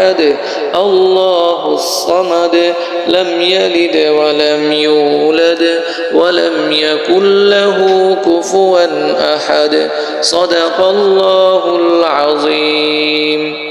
أحد. الله الصمد لم يلد ولم يولد ولم يكن له كفوا أحد. صدق الله العظيم.